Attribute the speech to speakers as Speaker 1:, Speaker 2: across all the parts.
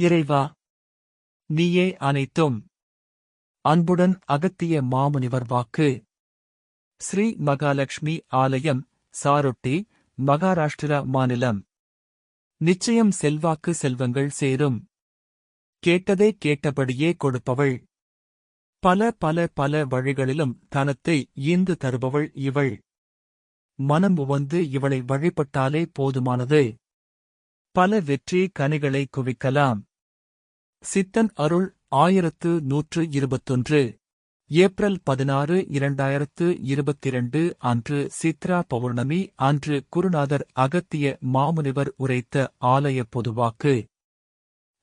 Speaker 1: இறைவா நீயே அனைத்தும். அன்புடன் அகத்திய மாமுனிவர் வாக்கு. ஸ்ரீ மகாலட்சுமி ஆலயம் சாரொட்டி மகாராஷ்டிரா மாநிலம். நிச்சயம் செல்வாக்கு செல்வங்கள் சேரும். கேட்டதே கேட்டபடியே கொடுப்பவள். பல பல பல வழிகளிலும் தனத்தை ஈந்து தருபவள் இவள். மனம் உவந்து இவளை வழிபட்டாலே போதுமானது. பல வெற்றி கனிகளை குவிக்கலாம். சித்தன் அருள் ஆயிரத்து நூற்று இருபத்தொன்று. ஏப்ரல் பதினாறு இரண்டாயிரத்து இருபத்திரண்டு அன்று சித்ரா பௌர்ணமி அன்று குருநாதர் அகத்திய மாமுனிவர் உரைத்த ஆலய பொதுவாக்கு.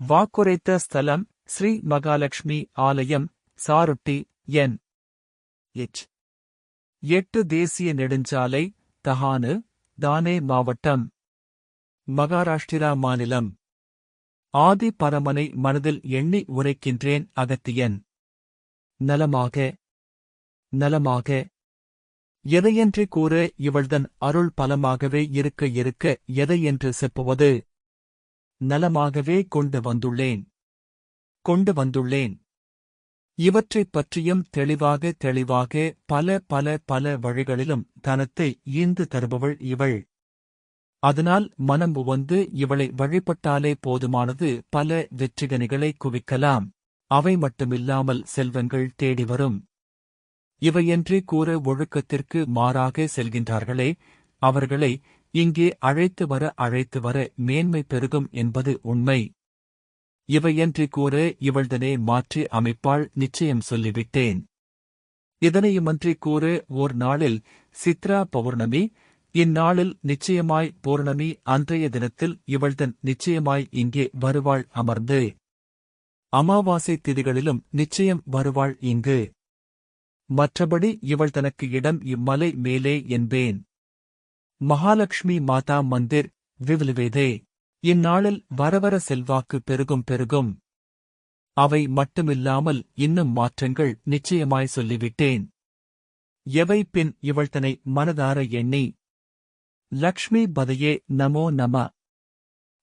Speaker 1: வாக்குரைத்த ஸ்தலம் ஸ்ரீ மகாலட்சுமி ஆலயம் சாருட்டி என். எச். எட்டு தேசிய நெடுஞ்சாலை தஹானு தானே மாவட்டம். மகாராஷ்டிரா மாநிலம். ஆதி பரமனை மனதில் எண்ணி உரைக்கின்றேன் அகத்தியன் நலமாக நலமாக. எதையென்று கூற இவள்தன் அருள் பலமாகவே இருக்க இருக்க எதையென்று செப்புவது? நலமாகவே கொண்டு வந்துள்ளேன் கொண்டு வந்துள்ளேன். இவற்றைப் பற்றியும் தெளிவாக தெளிவாக பல பல பல வழிகளிலும் தனத்தை ஈந்து தருபவள் இவள். அதனால் மனம் உவந்து இவளை வழிபட்டாலே போதுமானது பல வெற்றிகனிகளை குவிக்கலாம். அவை மட்டுமில்லாமல் செல்வங்கள் தேடி வரும். இவையன்றி கூற ஒழுக்கத்திற்கு மாறாக செல்கின்றார்களே அவர்களை இங்கே அழைத்து வர அழைத்து வர மேன்மை பெருகும் என்பது உண்மை. இவையன்றி கூற இவள்தனே மாற்றி அமைப்பாள் நிச்சயம் சொல்லிவிட்டேன். இதனையுமன்றி கூற ஓர் நாளில் சித்ரா பௌர்ணமி இந்நாளில் நிச்சயமாய் பூர்ணமி அன்றைய தினத்தில் இவள்தன் நிச்சயமாய் இங்கே வருவாள் அமர்ந்து. அமாவாசை திதிகளிலும் நிச்சயம் வருவாள் இங்கு. மற்றபடி இவள் தனக்கு இடம் இம்மலை மேலே என்பேன். மகாலட்சுமி மாதா மந்திர் விவிலுவேதே இந்நாளில் வரவர செல்வாக்கு பெருகும் பெருகும். அவை மட்டுமில்லாமல் இன்னும் மாற்றங்கள் நிச்சயமாய் சொல்லிவிட்டேன். எவை பின் இவள்தனை மனதார எண்ணி லக்ஷ்மி பதையே நமோ நம.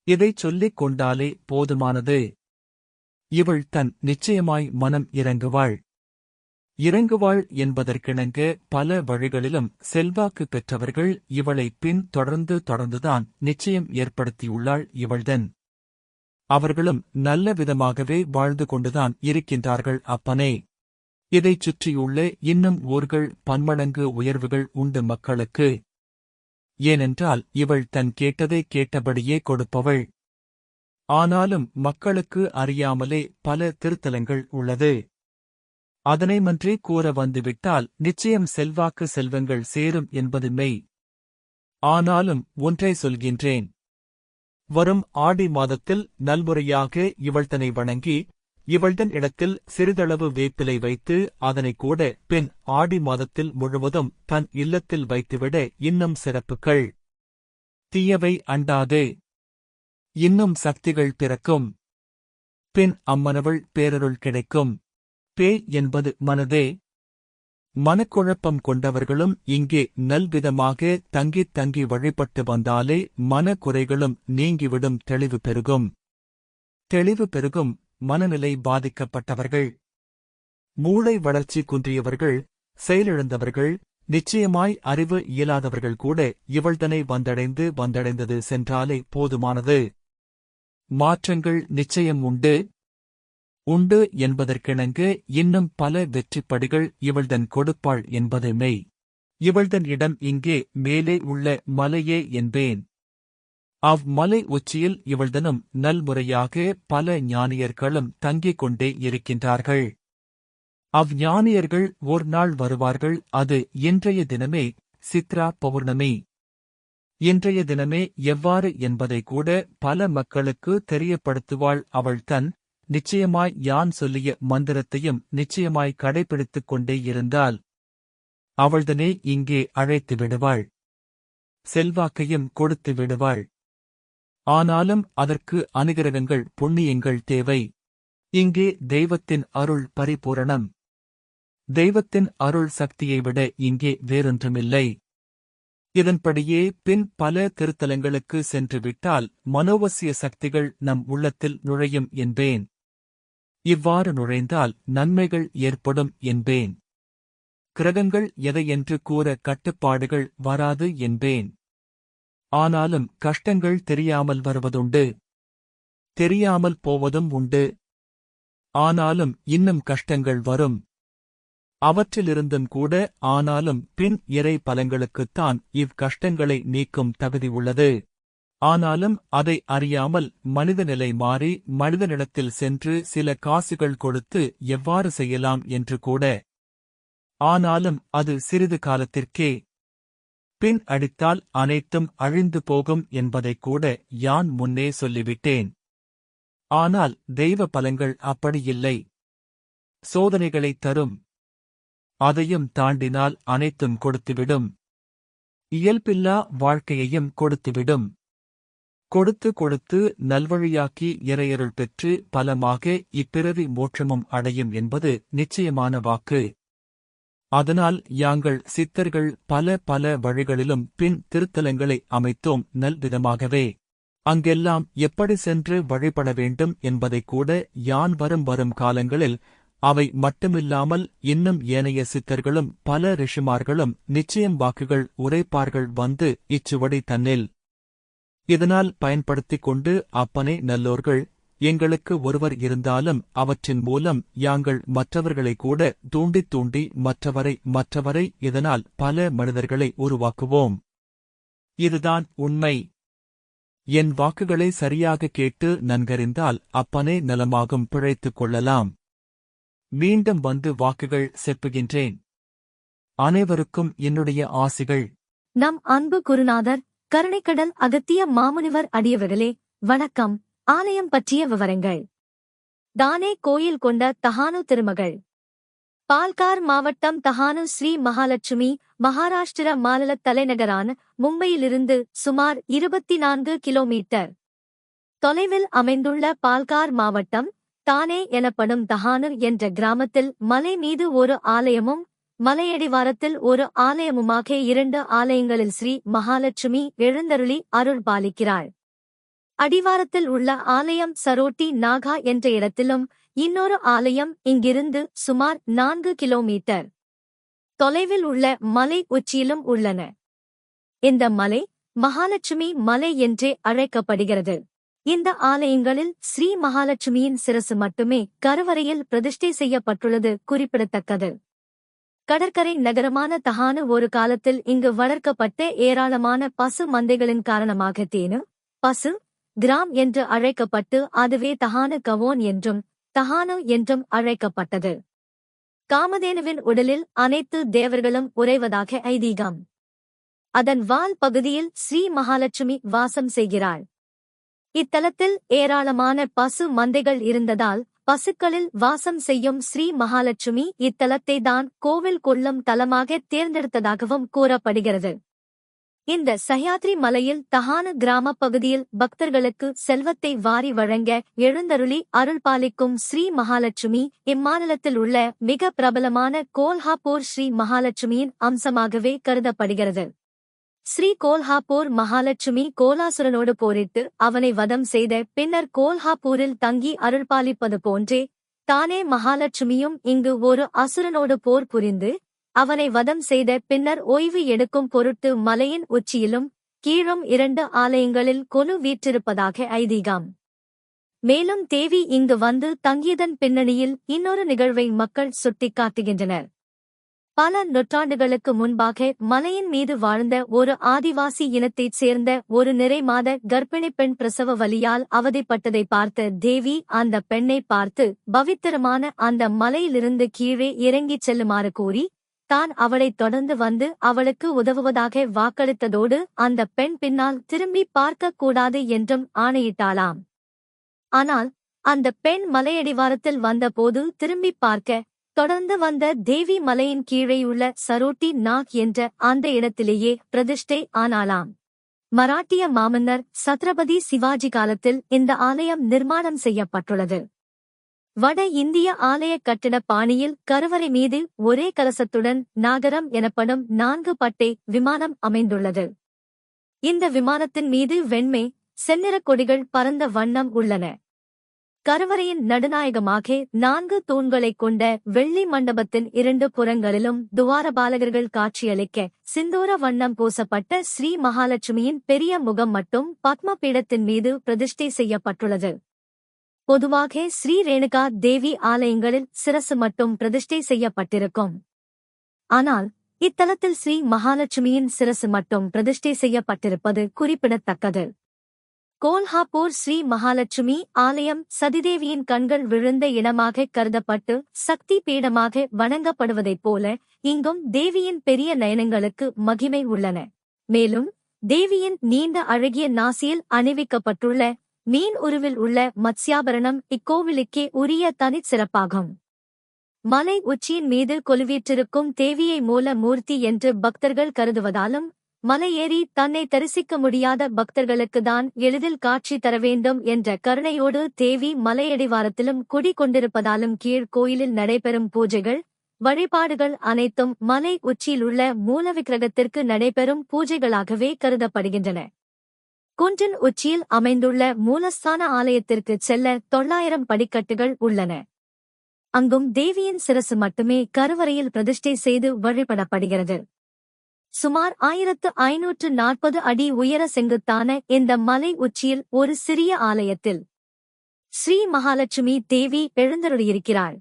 Speaker 1: இதைச் சொல்லிக் கொண்டாலே போதுமானது. இவள் தன் நிச்சயமாய் மனம் இறங்குவாள். இறங்குவாள் என்பதற்கிணங்க பல வழிகளிலும் செல்வாக்கு பெற்றவர்கள் இவளை பின் தொடர்ந்து தொடர்ந்துதான் நிச்சயம் ஏற்படுத்தியுள்ளாள் இவள்தன். அவர்களும் நல்ல விதமாகவே வாழ்ந்து கொண்டுதான் இருக்கின்றார்கள் அப்பனே. இதைச் சுற்றியுள்ள இன்னும் ஊர்கள் பன்மடங்கு உயர்வுகள் உண்டு மக்களுக்கு. ஏனென்றால் இவள் தன் கேட்டதை கேட்டபடியே கொடுப்பவள். ஆனாலும் மக்களுக்கு அறியாமலே பல திருத்தலங்கள் உள்ளது. அதனை மன்றே கூற வந்துவிட்டால் நிச்சயம் செல்வாக்கு செல்வங்கள் சேரும் என்பது மெய். ஆனாலும் ஒன்றை சொல்கின்றேன். வரும் ஆடி மாதத்தில் நல்முறையாக இவள்தனை வணங்கி இவள்தன் இடத்தில் சிறிதளவு வேப்பிலை வைத்து அதனை கூட பின் ஆடி மாதத்தில் முழுவதும் தன் இல்லத்தில் வைத்துவிட இன்னும் சிறப்புகள். தீயவை அண்டாது. இன்னும் சக்திகள் பிறக்கும். பின் அம்மனவள் பேரருள் கிடைக்கும். பே என்பது மனதே. மனக்குழப்பம் கொண்டவர்களும் இங்கே நல்விதமாக தங்கித் தங்கி வழிபட்டு வந்தாலே மனக்குறைகளும் நீங்கிவிடும் தெளிவு பெருகும். தெளிவு பெருகும். மனநிலை பாதிக்கப்பட்டவர்கள். மூளை வளர்ச்சி குன்றியவர்கள் செயலிழந்தவர்கள் நிச்சயமாய் அறிவு இயலாதவர்கள் கூட இவள்தனை வந்தடைந்து வந்தடைந்தது சென்றாலே போதுமானது. மாற்றங்கள் நிச்சயம் உண்டு. உண்டு என்பதற்கிணங்கு இன்னும் பல வெற்றிப்படிகள் இவள்தன் கொடுப்பாள் என்பது மெய். இவள்தன் இடம் இங்கே மேலே உள்ள மலையே என்பேன். அவ்வலை உச்சியில் இவள்தனும் நல்முறையாக பல ஞானியர்களும் தங்கிக் கொண்டே இருக்கின்றார்கள். அவ்ஞானியர்கள் ஒரு நாள் வருவார்கள் அது இன்றைய தினமே சித்ரா பௌர்ணமி. இன்றைய தினமே எவ்வாறு என்பதை கூட பல மக்களுக்கு தெரியப்படுத்துவாள் அவள் தன் நிச்சயமாய் யான் சொல்லிய மந்திரத்தையும் நிச்சயமாய் கடைபிடித்துக் கொண்டே இருந்தால் அவள்தனே இங்கே அழைத்து விடுவாள். செல்வாக்கையும் கொடுத்து விடுவாள். ஆனாலும் அதற்கு அனுகிரகங்கள் புண்ணியங்கள் தேவை. இங்கே தெய்வத்தின் அருள் பரிபூரணம். தெய்வத்தின் அருள் சக்தியை விட இங்கே வேறொன்றுமில்லை. இதன்படியே பின் பல திருத்தலங்களுக்கு சென்று விட்டால் மனோவசிய சக்திகள் நம் உள்ளத்தில் நுழையும் என்பேன். இவ்வாறு நுழைந்தால் நன்மைகள் ஏற்படும் என்பேன். கிரகங்கள் எதையென்று கூற கட்டுப்பாடுகள் வராது என்பேன். ஆனாலும் கஷ்டங்கள் தெரியாமல் வருவதுண்டு. தெரியாமல் போவதும் உண்டு. ஆனாலும் இன்னும் கஷ்டங்கள் வரும். அவற்றிலிருந்தும் கூட ஆனாலும் பின் இறை பலங்களுக்குத்தான் இவ் கஷ்டங்களை நீக்கும் தகுதி உள்ளது. ஆனாலும் அதை அறியாமல் மனித நிலை மாறி மனிதனிடத்தில் சென்று சில காசுகள் கொடுத்து எவ்வாறு செய்யலாம் என்று கூட. ஆனாலும் அது சிறிது காலத்திற்கே பின் அடித்தால் அனைத்தும் அழிந்து போகும் என்பதைக் கூட யான் முன்னே சொல்லிவிட்டேன். ஆனால் தெய்வ பலங்கள் அப்படியில்லை சோதனைகளைத் தரும். அதையும் தாண்டினால் அனைத்தும் கொடுத்துவிடும். இயல்பில்லா வாழ்க்கையையும் கொடுத்துவிடும். கொடுத்து கொடுத்து நல்வழியாக்கி இறையருள் பெற்று பலமாக இப்பிறவி மோட்சமும் அடையும் என்பது நிச்சயமான வாக்கு. அதனால் யாங்கள் சித்தர்கள் பல பல வழிகளிலும் பின் திருத்தலங்களை அமைத்தோம் நல்விதமாகவே அங்கெல்லாம் எப்படி சென்று வழிபட வேண்டும் என்பதை கூட யான் வரும் வரும் காலங்களில் அவை மட்டுமில்லாமல் இன்னும் ஏனைய சித்தர்களும் பல ரிஷிமார்களும் நிச்சயம் வாக்குகள் உரைப்பார்கள் வந்து இச்சுவடி தன்னில். இதனால் பயன்படுத்திக் கொண்டு அப்பனை நல்லோர்கள் எங்களுக்கு ஒருவர் இருந்தாலும் அவற்றின் மூலம் யாங்கள் மற்றவர்களை கூட தூண்டித் தூண்டி மற்றவரை மற்றவரை இதனால் பல மனிதர்களை உருவாக்குவோம். இதுதான் உண்மை. என் வாக்குகளை சரியாக கேட்டு நன்கறிந்தால் அப்பனே நலமாகும் பிழைத்துக் கொள்ளலாம். மீண்டும் வந்து வாக்குகள் செப்புகின்றேன். அனைவருக்கும் என்னுடைய ஆசிகள்.
Speaker 2: நம் அன்பு குருநாதர் கருணைக்கடல் அகத்திய மாமுனிவர் அடியவர்களே வணக்கம். ஆலயம் பற்றிய விவரங்கள். தானே கோயில் கொண்ட தஹானு திருமகள். பால்கார் மாவட்டம் தஹானு ஸ்ரீ மகாலட்சுமி மகாராஷ்டிர மாநில தலைநகரான மும்பையிலிருந்து சுமார் இருபத்தி நான்கு கிலோமீட்டர். தொலைவில் அமைந்துள்ள பால்கார் மாவட்டம் தானே எனப்படும் தஹானு என்ற கிராமத்தில் மலை மீது ஒரு ஆலயமும் மலையடிவாரத்தில் ஒரு ஆலயமுமாக இரண்டு ஆலயங்களில் ஸ்ரீ மகாலட்சுமி எழுந்தருளி அருள் பாலிக்கிறாள். அடிவாரத்தில் உள்ள ஆலயம் சரோட்டி நாகா என்ற இடத்திலும் இன்னொரு ஆலயம் இங்கிருந்து சுமார் நான்கு கிலோமீட்டர் தொலைவில் உள்ள மலை உச்சியிலும் உள்ளன. இந்த மலை மகாலட்சுமி மலை என்றே அழைக்கப்படுகிறது. இந்த ஆலயங்களில் ஸ்ரீ மகாலட்சுமியின் சிரசு மட்டுமே கருவறையில் பிரதிஷ்டை செய்யப்பட்டுள்ளது குறிப்பிடத்தக்கது. கடற்கரை நகரமான தஹானு ஒரு காலத்தில் இங்கு வளர்க்கப்பட்ட ஏராளமான பசு மந்தைகளின் காரணமாக தேனு பசு கிராம் என்று அழைக்கப்பட்டு அதுவே தஹானு கவோன் என்றும் தஹானு என்றும் அழைக்கப்பட்டது. காமதேனுவின் உடலில் அனைத்து தேவர்களும் உறைவதாக ஐதீகம். அதன் வால் பகுதியில் ஸ்ரீ மகாலட்சுமி வாசம் செய்கிறாள். இத்தலத்தில் ஏராளமான பசு மந்தைகள் இருந்ததால் பசுக்களில் வாசம் செய்யும் ஸ்ரீ மகாலட்சுமி இத்தலத்தை தான் கோவில் கொள்ளும் தலமாக தேர்ந்தெடுத்ததாகவும் கூறப்படுகிறது. இந்த சஹ்யாத்ரி மலையில் தஹானு கிராம பகுதியில் பக்தர்களுக்கு செல்வத்தை வாரி வழங்க எழுந்தருளி அருள் பாலிக்கும் ஸ்ரீ மகாலட்சுமி. இம்மாநிலத்தில் உள்ள மிக பிரபலமான கோல்ஹாப்பூர் ஸ்ரீ மகாலட்சுமியின் அம்சமாகவே கருதப்படுகிறது. ஸ்ரீ கோல்ஹாப்பூர் மகாலட்சுமி கோலாசுரனோடு போரிட்டு அவனை வதம் செய்த பின்னர் கோல்ஹாப்பூரில் தங்கி அருள்பாலிப்பது போன்றே தானே மகாலட்சுமியும் இங்கு ஒரு அசுரனோடு போர் புரிந்து அவனை வதம் செய்த பின்னர் ஓய்வு எடுக்கும் பொருட்டு மலையின் உச்சியிலும் கீழும் இரண்டு ஆலயங்களில் கொலு வீற்றிருப்பதாக ஐதீகம். மேலும் தேவி இங்கு வந்து தங்கியதன் பின்னணியில் இன்னொரு நிகழ்வை மக்கள் சுட்டிக்காட்டுகின்றனர் பல நூற்றாண்டுகளுக்கு முன்பாக மலையின் மீது வாழ்ந்த ஒரு ஆதிவாசி இனத்தைச் சேர்ந்த ஒரு நிறை மாத கர்ப்பிணி பெண் பிரசவ வலியால் அவதிப்பட்டதை பார்த்த தேவி அந்த பெண்ணை பார்த்து பவித்திரமான அந்த மலையிலிருந்து கீழே இறங்கிச் செல்லுமாறு கூறி தான் அவளைத் தொடர்ந்து வந்து அவளுக்கு உதவுவதாக வாக்களித்ததோடு அந்த பெண் பின்னால் திரும்பி பார்க்கக் கூடாது என்றும் ஆணையிட்டாளாம். ஆனால் அந்த பெண் மலையடிவாரத்தில் வந்தபோது திரும்பி பார்க்க தொடர்ந்து வந்த தேவி மலையின் கீழேயுள்ள சரோட்டி நாக் என்ற அந்த இடத்திலேயே பிரதிஷ்டை ஆனாளாம். மராட்டிய மாமன்னர் சத்ரபதி சிவாஜி காலத்தில் இந்த ஆலயம் நிர்மாணம் செய்யப்பட்டுள்ளது. வட இந்திய ஆலய கட்டிட பாணியில் கருவறை மீது ஒரே கலசத்துடன் நாகரம் எனப்படும் நான்கு பட்டை விமானம் அமைந்துள்ளது. இந்த விமானத்தின் மீது வெண்மை செந்நிறக் கொடிகள் பரந்த வண்ணம் உள்ளன. கருவறையின் நடுநாயகமாக நான்கு தூண்களைக் கொண்ட வெள்ளி மண்டபத்தின் இரண்டு புறங்களிலும் துவாரபாலகர்கள் காட்சியளிக்க சிந்தூர வண்ணம் பூசப்பட்ட ஸ்ரீ மகாலட்சுமியின் பெரிய முகம் மட்டும் பத்ம பீடத்தின் மீது பிரதிஷ்டை செய்யப்பட்டுள்ளது. பொதுவாக ஸ்ரீ ரேணுகா தேவி ஆலயங்களில் சிரசு மட்டும் பிரதிஷ்டை செய்யப்பட்டிருக்கும். ஆனால் இத்தலத்தில் ஸ்ரீ மகாலட்சுமியின் சிரசு மட்டும் பிரதிஷ்டை செய்யப்பட்டிருப்பது குறிப்பிடத்தக்கது. கோல்ஹாப்பூர் ஸ்ரீ மகாலட்சுமி ஆலயம் சதிதேவியின் கண்கள் விழுந்த இடமாக கருதப்பட்டு சக்தி பீடமாக வணங்கப்படுவதைப் போல இங்கும் தேவியின் பெரிய நயனங்களுக்கு மகிமை உள்ளன. மேலும் தேவியின் நீண்ட அழகிய நாசியில் அணிவிக்கப்பட்டுள்ள மீன் உருவில் உள்ள மத்ஸ்யாபரணம் இக்கோவிலுக்கே உரிய தனிச் சிறப்பாகும். மலை உச்சியின் மீது கொலுவீற்றிருக்கும் தேவியை மூல மூர்த்தி என்று பக்தர்கள் கருதுவதாலும் மலையேறி தன்னை தரிசிக்க முடியாத பக்தர்களுக்குதான் எளிதில் காட்சி தர வேண்டும் என்ற கருணையோடு தேவி மலையடிவாரத்திலும் குடி கொண்டிருப்பதாலும் கீழ் கோயிலில் நடைபெறும் பூஜைகள் வழிபாடுகள் அனைத்தும் மலை உச்சியிலுள்ள மூல விக்கிரகத்திற்கு நடைபெறும் பூஜைகளாகவே கருதப்படுகின்றன. குன்றின் உச்சியில் அமைந்துள்ள மூலஸ்தான ஆலயத்திற்கு செல்ல தொள்ளாயிரம் படிக்கட்டுகள் உள்ளன. அங்கும் தேவியின் சிரசு மட்டுமே கருவறையில் பிரதிஷ்டை செய்து வழிபடப்படுகிறது. சுமார் ஆயிரத்து ஐநூற்று நாற்பது அடி உயர செங்குத்தான இந்த மலை உச்சியில் ஒரு சிறிய ஆலயத்தில் ஸ்ரீ மகாலட்சுமி தேவி எழுந்தருளியிருக்கிறாள்.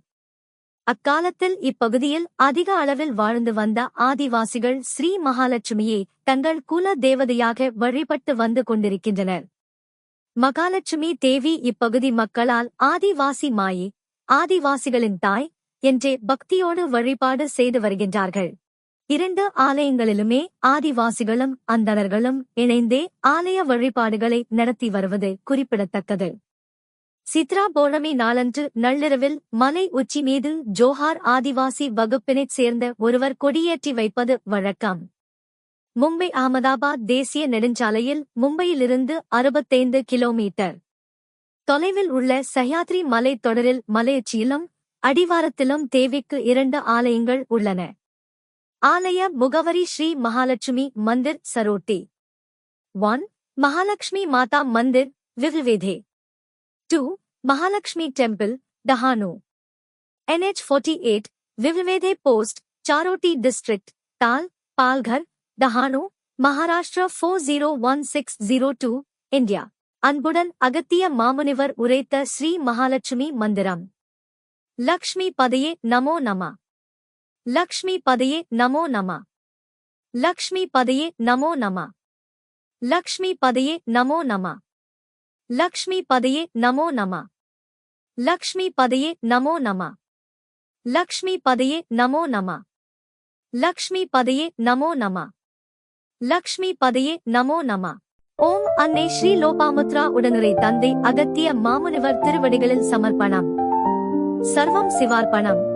Speaker 2: அக்காலத்தில் இப்பகுதியில் அதிக அளவில் வாழ்ந்து வந்த ஆதிவாசிகள் ஸ்ரீ மகாலட்சுமியை தங்கள் குல தேவதையாக வழிபட்டு வந்து கொண்டிருக்கின்றனர். மகாலட்சுமி தேவி இப்பகுதி மக்களால் ஆதிவாசி மாயி ஆதிவாசிகளின் தாய் என்றே பக்தியோடு வழிபாடு செய்து வருகின்றார்கள். இரண்டு ஆலயங்களிலுமே ஆதிவாசிகளும் அந்தணர்களும் இணைந்தே ஆலய வழிபாடுகளை நடத்தி வருவது குறிப்பிடத்தக்கது. சித்ரா பௌர்ணமி நாளன்று நள்ளிரவில் மலை உச்சி மீது ஜோஹார் ஆதிவாசி வகுப்பினைச் சேர்ந்த ஒருவர் கொடியேற்றி வைப்பது வழக்கம். மும்பை அகமதாபாத் தேசிய நெடுஞ்சாலையில் மும்பையிலிருந்து அறுபத்தைந்து கிலோமீட்டர். தொலைவில் உள்ள சஹ்யாத்ரி மலைத் தொடரில் மலையுச்சியிலும் அடிவாரத்திலும் தேவிக்கு இரண்டு ஆலயங்கள் உள்ளன. ஆலய முகவரி Shri Mahalakshmi Mandir Saroti. One. Mahalakshmi Mata Mandir விவிவேதே 2. Mahalakshmi Temple, Dahanu. NH 48, Vivimede Post, Charoti District, Tal, Palghar, Dahanu, Maharashtra 401602, India. அன்புடன் அகத்திய மாமுனிவர் உரைத்த ஸ்ரீ மகாலட்சுமி மந்திரம் லக்ஷ்மி பதையே நமோ நம லக்ஷ்மி பதையே நமோ நம லக்ஷ்மி பதையே நமோ நம லக்ஷ்மி பதையே நமோ நம லக்ஷ்மி பதையே நமோ நம. லக்ஷ்மி பதையே நமோ நம. லக்ஷ்மி பதையே நமோ நம. லக்ஷ்மி பதையே நமோ நம. லக்ஷ்மி பதையே நமோ நம. ஓம் அன்னை ஸ்ரீ லோபாமுத்ரா உடனுரை தந்தை அகத்திய மாமுனிவர் திருவடிகளில் சமர்ப்பணம். சர்வம் சிவார்ப்பணம்.